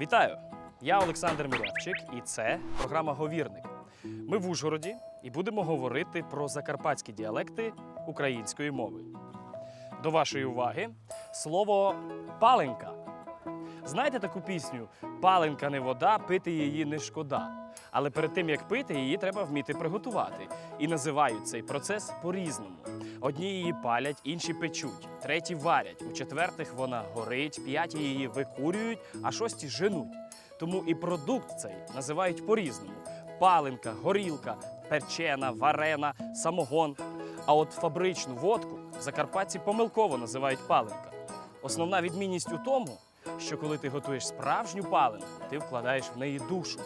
Вітаю! Я Олександр Мілявчик, і це програма Говірник. Ми в Ужгороді і будемо говорити про закарпатські діалекти української мови. До вашої уваги слово паленка. Знаєте таку пісню Паленка не вода, пити її не шкода. Але перед тим як пити, її треба вміти приготувати. І називають цей процес по-різному. Одні її палять, інші печуть, треті варять, у четвертих вона горить, п'яті її викурюють, а шості женуть. Тому і продукт цей називають по-різному: паленка, горілка, перчена, варена, самогон. А от фабричну водку в закарпатці помилково називають паленка. Основна відмінність у тому, що коли ти готуєш справжню паленку, ти вкладаєш в неї душу.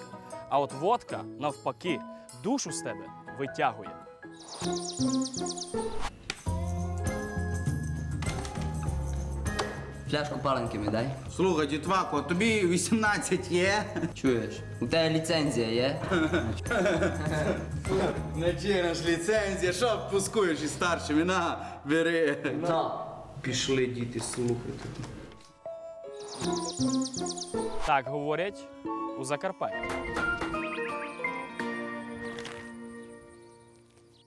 А от водка, навпаки, душу з тебе витягує. Фляжку паленки мені дай. Слухай, дітвако, тобі 18 є? Чуєш? У тебе ліцензія є? Не чиниш ліцензія, що пускуєш із старшими? На, бери. На. Пішли діти слухати. Так говорять у Закарпатті.